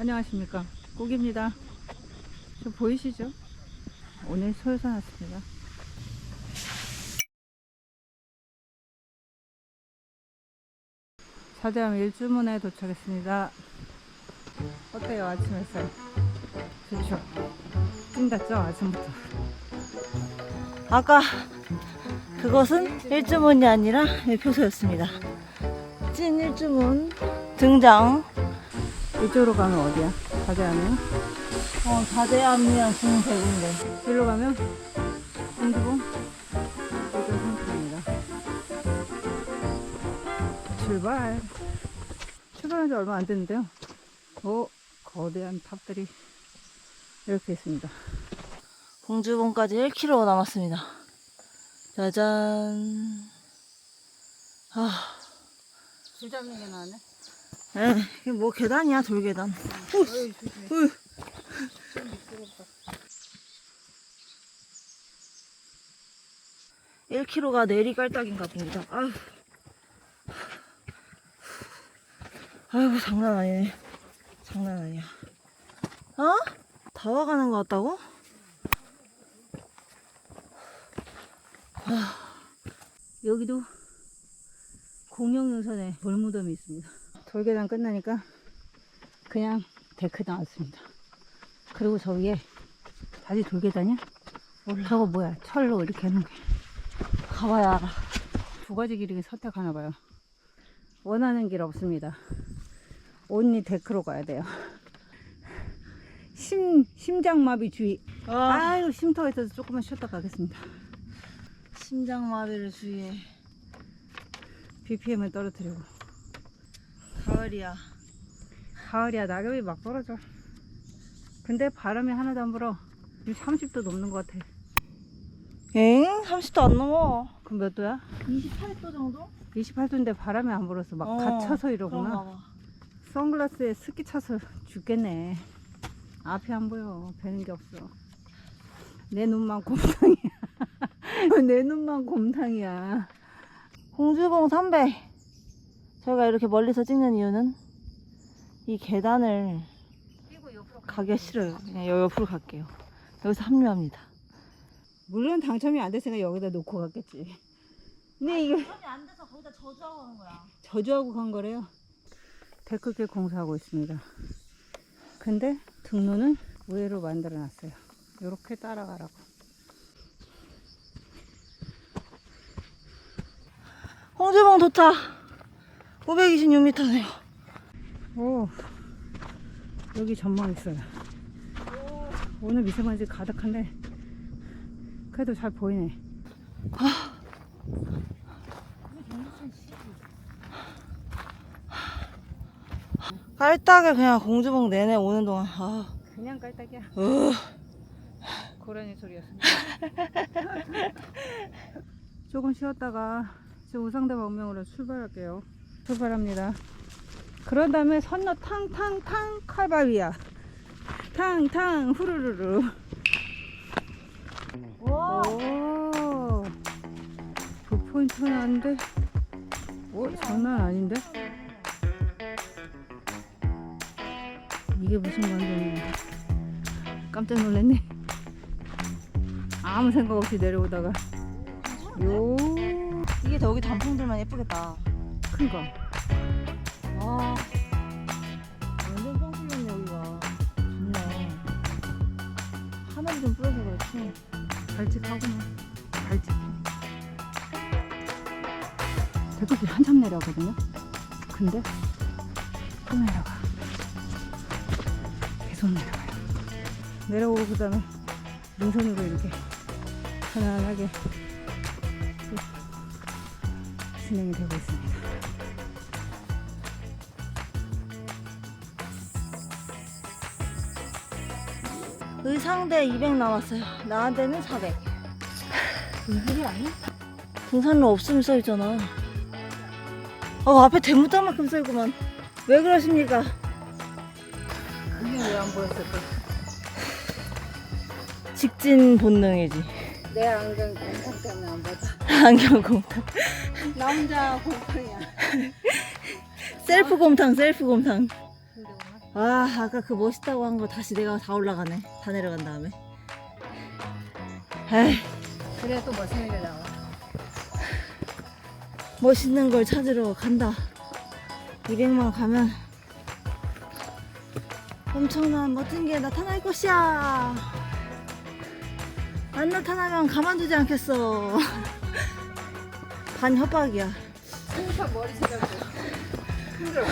안녕하십니까. 꼭입니다. 저 보이시죠? 오늘 소요산 왔습니다. 사대암 일주문에 도착했습니다. 어때요 아침 햇살? 좋죠? 찐다죠 아침부터? 아까 그것은 일주문이 아니라 표소였습니다. 찐 일주문 등장. 이쪽으로 가면 어디야? 사대암이요 어, 다대암이랑 중대군데. 일로 가면? 홍두봉 이쪽 상태입니다. 출발. 출발한 지 얼마 안 됐는데요. 오 거대한 탑들이 이렇게 있습니다. 봉주봉까지 1km 남았습니다. 짜잔. 아, 줄 잡는 게 나네 에, 이게 뭐 계단이야, 돌계단. 일 1km가 내리 깔딱인가 봅니다. 아휴. 아이고, 장난 아니네. 장난 아니야. 어? 다 와가는 것 같다고? 여기도 공영유선에 돌무덤이 있습니다. 돌계단 끝나니까 그냥 데크 나왔습니다. 그리고 저 위에 다시 돌계단이야? 몰라. 저거 뭐야? 철로 이렇게 해놓은 게. 가봐야 알아. 두 가지 길을 선택하나 봐요. 원하는 길 없습니다. 온리 데크로 가야 돼요. 심, 심장마비 주의. 아, 아유, 쉼터가 있어서 조금만 쉬었다 가겠습니다. 심장마비를 주의해. BPM을 떨어뜨리고. 가을이야. 가을이야 낙엽이 막 떨어져 근데 바람이 하나도 안 불어 지금 30도 넘는 것 같아 엥? 30도 안 넘어. 그럼 몇 도야? 28도 정도? 28도인데 바람이 안 불어서 막 어, 갇혀서 이러구나 봐. 선글라스에 습기 차서 죽겠네 앞이 안 보여 뵈는 게 없어 내 눈만 곰탕이야 내 눈만 곰탕이야 공주봉 300. 저희가 이렇게 멀리서 찍는 이유는 이 계단을 가기가 싫어요. 그냥 여- 옆으로 갈게요. 여기서 합류합니다. 물론 당첨이 안 됐으니까 여기다 놓고 갔겠지 근데 이게 당첨이 안 돼서 거기다 저주하고 하는 거야. 저주하고 간 거래요. 데크길 공사하고 있습니다. 근데 등로는 우회로 만들어 놨어요. 이렇게 따라가라고. 홍주봉 도착. 526m네요. 오, 여기 전망 있어요. 오늘 미세먼지 가득한데, 그래도 잘 보이네. 깔딱에 그냥 공주봉 내내 오는 동안 아, 그냥 깔딱이야. 으, 고라니 소리였습니다. 조금 쉬었다가 이제 우상대 방면으로 출발할게요. 출발합니다. 그런 다음에 선로 탕탕탕 칼바위야. 탕탕 후루루루. 와. 오. 그 포인트가 나는데. 오 장난 아닌데? 이게 무슨 광경이야? 깜짝 놀랐네. 아무 생각 없이 내려오다가 요 이게 더 여기 단풍들만 예쁘겠다. 큰 거. 와. 완전 뻥뚫렸네 여기가. 좋네. 하늘이 좀 뿌려서 그렇지. 발칙하구나. 발칙. 대구길 한참 내려가거든요. 근데 또 내려가. 계속 내려가요. 내려오고 그 다음에 능선으로 이렇게 편안하게 또 진행이 되고 있습니다. 상대 200 남았어요. 나한테는 400. 이불이 아니야? 등산로 없음이 써있잖아. 어, 앞에 대문짝만큼 써있구만. 왜 그러십니까? 이게 왜 안 보였을까? 직진 본능이지. 내 안경 공탁 때문에 안 봤다. 안경 곰탕. 나 혼자 공탁이야. 셀프 곰탕, 셀프 곰탕. 아 아까 그 멋있다고 한 거 다시 내가 다 올라가네. 다 내려간 다음에. 에이. 그래 또 멋있는 게 나와. 멋있는 걸 찾으러 간다. 200만 가면 엄청난 멋진 게 나타날 것이야. 안 나타나면 가만두지 않겠어. 반 협박이야. 한참 머리 제자고. 힘들어.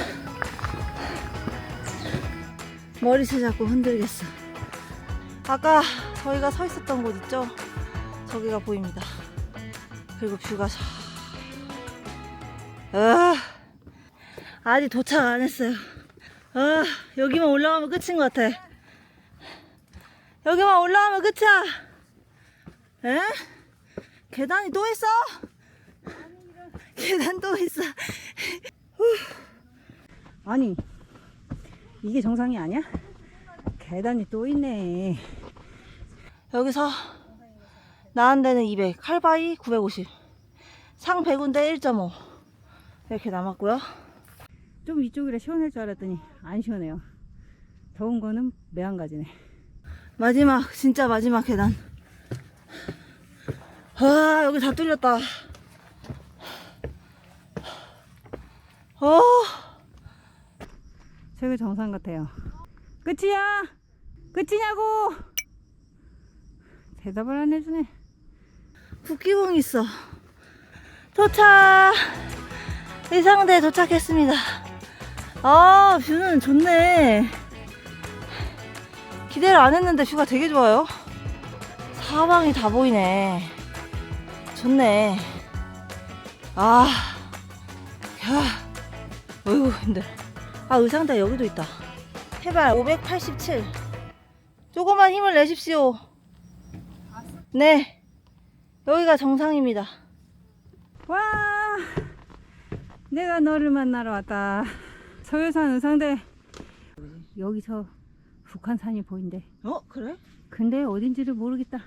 머리채 잡고 흔들겠어. 아까 저희가 서 있었던 곳 있죠? 저기가 보입니다. 그리고 뷰가 자. 아, 아직 도착 안 했어요. 아, 여기만 올라가면 끝인 것 같아. 여기만 올라가면 끝이야. 에? 계단이 또 있어? 계단 또 있어. 아니 이게 정상이 아니야? 계단이 또 있네. 여기서 나은 데는 200, 칼바이 950, 상 100인데 1.5 이렇게 남았고요. 좀 이쪽이라 시원할 줄 알았더니 안 시원해요. 더운 거는 매한가지네. 마지막 진짜 마지막 계단. 아 여기 다 뚫렸다. 어 저게 정상 같아요. 끝이야? 끝이냐고? 대답을 안 해주네. 국기봉 있어. 도착. 의상대 도착했습니다. 아 뷰는 좋네. 기대를 안 했는데 뷰가 되게 좋아요. 사방이 다 보이네. 좋네. 아, 야, 어이구 힘들어. 아 의상대 여기도 있다. 해발 587. 조금만 힘을 내십시오. 네. 여기가 정상입니다. 와, 내가 너를 만나러 왔다. 서해산 의상대. 여기서 북한산이 보인대. 어, 그래? 근데 어딘지를 모르겠다.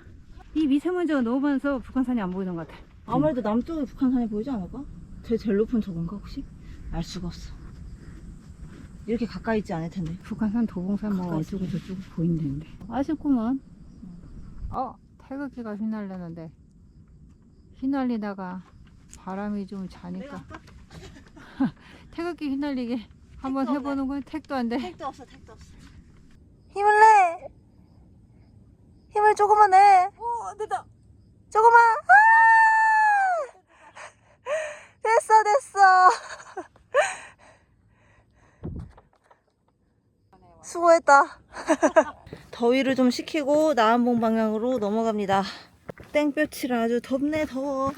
이 미세먼지가 너무 많아서 북한산이 안 보이는 것 같아. 아무래도 남쪽에 북한산이 보이지 않을까? 제일, 제일 높은 저건가 혹시? 알 수가 없어. 이렇게 가까이 있지 않을 텐데. 북한산, 도봉산 뭐 가까이 어쩌고 저쩌고 보인다는데. 아쉽구먼. 어, 태극기가 휘날리는데. 휘날리다가 바람이 좀 자니까. 태극기 휘날리게 한번 택도 해보는 건 택도 안 돼. 택도 없어, 택도 없어. 힘을 내! 힘을 조금만 내! 오, 됐다. 조금만! 아! 됐어, 됐어! 수고했다. 더위를 좀 식히고 나은봉 방향으로 넘어갑니다. 땡볕이라 아주 덥네, 더워.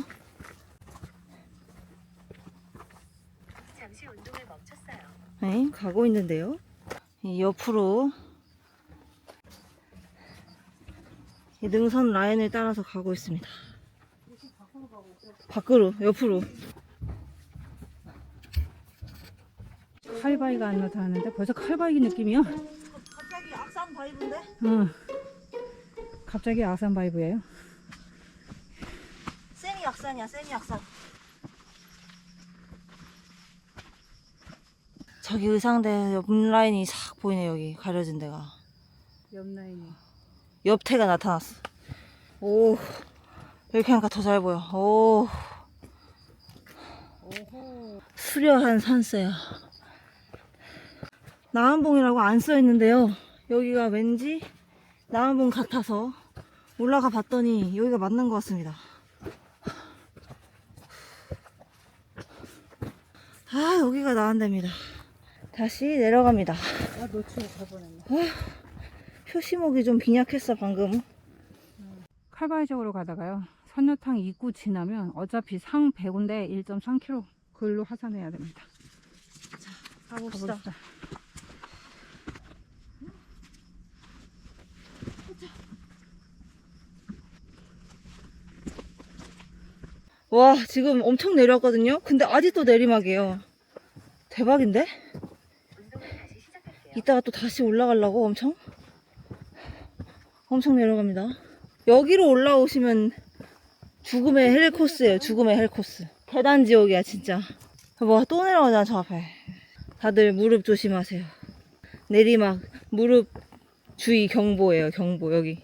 잠시 운동을 멈췄어요. 네, 가고 있는데요. 이 옆으로 이 능선 라인을 따라서 가고 있습니다. 밖으로, 옆으로. 칼바위가 안 나타나는데 벌써 칼바위 느낌이야. 갑자기 악산 바이브인데? 응. 갑자기 아산 바이브예요. 세미 악산이야, 세미 악산. 저기 의상대 옆 라인이 싹 보이네, 여기. 가려진 데가. 옆 라인이. 옆태가 나타났어. 오. 이렇게 하니까 더 잘 보여. 오. 오호. 수려한 산세야. 나은봉이라고 안 써 있는데요. 여기가 왠지 나은봉 같아서 올라가 봤더니 여기가 맞는 것 같습니다. 아, 여기가 나은데입니다. 다시 내려갑니다. 아, 놓치고 갈 뻔했네. 표시목이 좀 빈약했어, 방금. 칼바위 쪽으로 가다가요. 선녀탕 입구 지나면 어차피 상 100인데 1.3km 글로 하산해야 됩니다. 가봅시다. 가봅시다. 와, 지금 엄청 내렸거든요? 근데 아직도 내리막이에요. 대박인데? 이따가 또 다시 올라가려고 엄청? 엄청 내려갑니다. 여기로 올라오시면 죽음의 헬 코스예요. 죽음의 헬 코스. 계단 지옥이야 진짜. 뭐또 내려오잖아 저 앞에. 다들 무릎 조심하세요. 내리막 무릎 주의 경보예요. 경보 여기.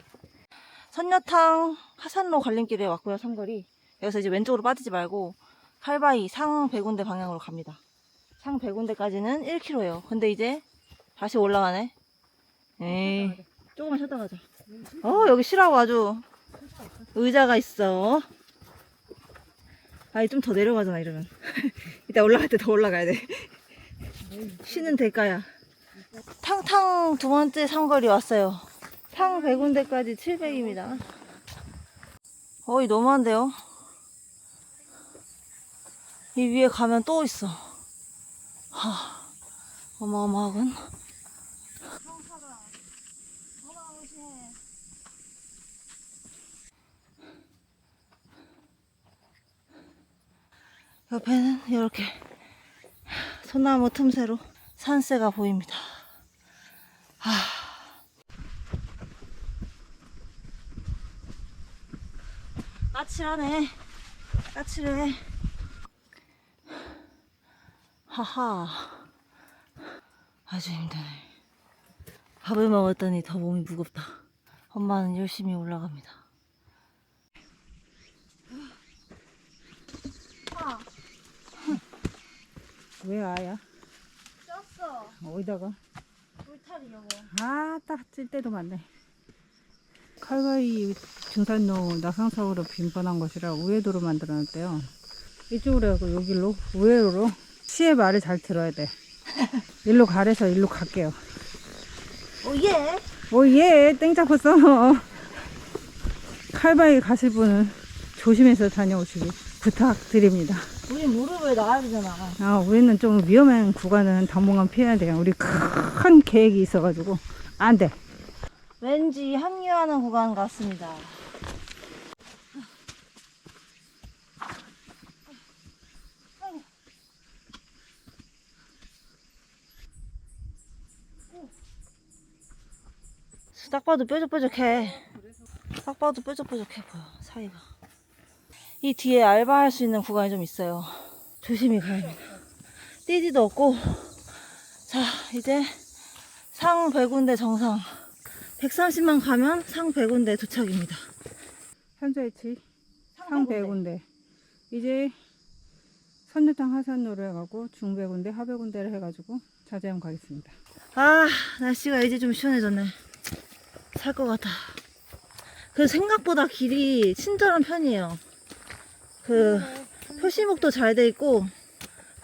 선녀탕 하산로 갈림길에 왔고요. 삼거리. 여기서 이제 왼쪽으로 빠지지 말고 칼바위 상 100군데 방향으로 갑니다. 상 100군데까지는 1km예요. 근데 이제 다시 올라가네. 에이, 조금만 쉬었다 가자. 어, 여기 쉬라고 아주 의자가 있어. 아니, 좀 더 내려가잖아, 이러면. 이따 올라갈 때 더 올라가야 돼. 쉬는 대가야. 탕탕 두 번째 상거리 왔어요. 탕 100군데까지 700입니다. 어이, 너무한데요? 이 위에 가면 또 있어. 하, 어마어마하군. 옆에는 이렇게 소나무 틈새로 산세가 보입니다. 하. 까칠하네. 까칠해. 하하. 아주 힘드네. 밥을 먹었더니 더 몸이 무겁다. 엄마는 열심히 올라갑니다. 왜 아야? 쪘어. 어디다가? 불탈이 여보. 아딱 찔 때도 많네. 칼바위 등산로 낙상사고로 빈번한 것이라 우회도로 만들어놨대요. 이쪽으로 하고 여기로 우회로로 시의 말을 잘 들어야 돼. 일로 가래서 일로 갈게요. 오예. 오예 땡 잡았어. 칼바위 가실 분은 조심해서 다녀오시기 부탁드립니다. 우리 무릎을 나가야 되잖아. 아, 우리는 좀 위험한 구간은 당분간 피해야 돼요. 우리 큰 계획이 있어가지고 안 돼. 왠지 합류하는 구간 같습니다. 딱 봐도 뾰족뾰족해. 딱 봐도 뾰족뾰족해 보여, 사이가. 이 뒤에 알바할 수 있는 구간이 좀 있어요. 조심히 가야 합니다. 띠지도 없고. 자, 이제 상 100군데 정상. 130만 가면 상 100군데 도착입니다. 현재 위치 상배군데 이제 선녀탕 하산로를 해가고 중배군데 하배군데를 해가지고 자제함 가겠습니다. 아, 날씨가 이제 좀 시원해졌네. 살 것 같아. 그 생각보다 길이 친절한 편이에요. 그 표시목도 잘 돼 있고,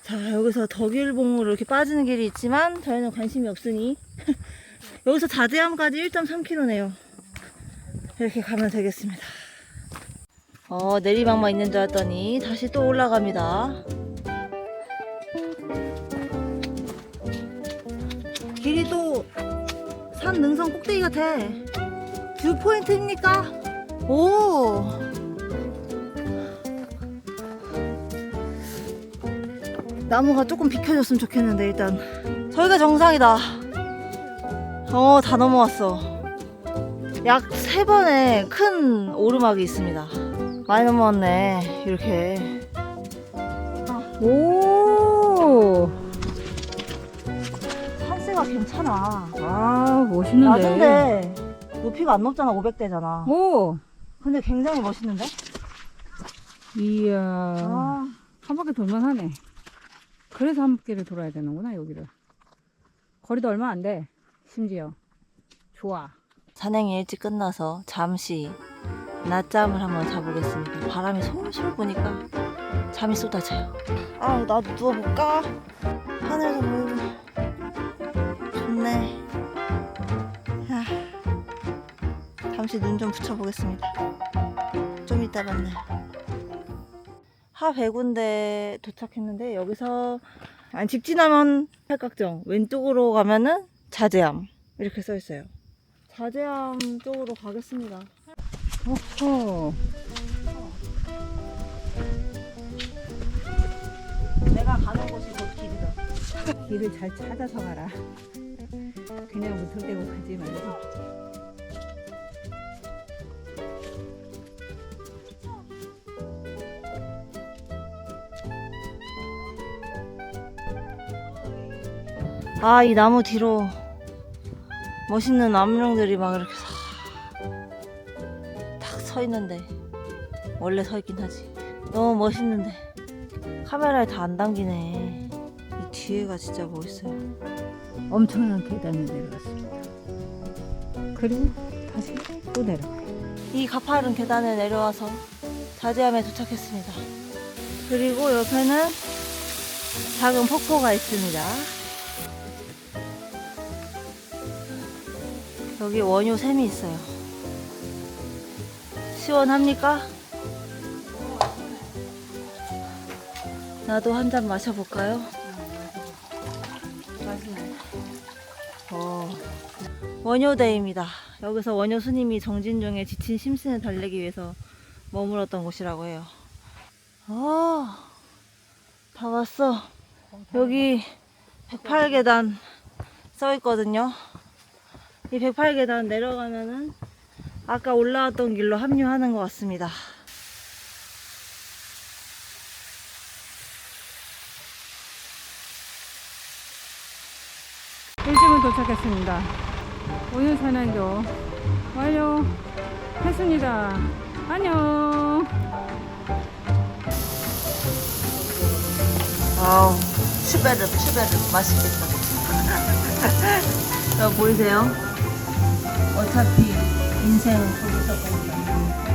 자 여기서 덕일봉으로 이렇게 빠지는 길이 있지만 저희는 관심이 없으니 여기서 자제함까지 1.3km네요. 이렇게 가면 되겠습니다. 어 내리막만 있는 줄 알았더니 다시 또 올라갑니다. 산 능선 꼭대기 같아. 뷰 포인트입니까? 오. 나무가 조금 비켜줬으면 좋겠는데 일단 저희가 정상이다. 어, 다 넘어왔어. 약 세 번의 큰 오르막이 있습니다. 많이 넘어왔네. 이렇게. 오, 괜찮아. 아 멋있는데. 낮은데 높이가 안 높잖아. 500대잖아. 오, 근데 굉장히 멋있는데? 이야, 아. 한 바퀴 돌만 하네. 그래서 한 바퀴를 돌아야 되는구나 여기를. 거리도 얼마 안 돼. 심지어 좋아. 산행이 일찍 끝나서 잠시 낮잠을 한번 자보겠습니다. 바람이 솔솔 부니까 잠이 쏟아져요. 아, 나도 누워볼까? 하늘도 보이고 좋네. 아, 잠시 눈 좀 붙여보겠습니다. 좀 이따 만나요. 하 배군데 도착했는데 여기서 아니 직진하면 팔각정 왼쪽으로 가면은 자제암 이렇게 써 있어요. 자제암 쪽으로 가겠습니다. 오호. 내가 가는 곳이 곧 길이다. 길을 잘 찾아서 가라. 그냥 무턱대고 가지 말고. 아, 이 나무 뒤로 멋있는 암룡들이 막 이렇게 탁 서 있는데 원래 서 있긴 하지. 너무 멋있는데 카메라에 다 안 담기네. 이 뒤에가 진짜 멋있어요. 엄청난 계단을 내려갔습니다. 그리고 다시 또 내려가요. 이 가파른 계단을 내려와서 자지암에 도착했습니다. 그리고 옆에는 작은 폭포가 있습니다. 여기 원효 샘이 있어요. 시원합니까? 나도 한 잔 마셔볼까요? 원효대입니다. 여기서 원효 스님이 정진종의 지친 심신을 달래기 위해서 머물었던 곳이라고 해요. 아, 다 왔어. 여기 108계단 써 있거든요. 이 108계단 내려가면은 아까 올라왔던 길로 합류하는 것 같습니다. 일찍은 도착했습니다. 오늘 산행도 완료했습니다. 안녕. 와우, 슈베르, 슈베르, 맛있겠다. 여 보이세요? 어차피 인생은 거기서 거기다.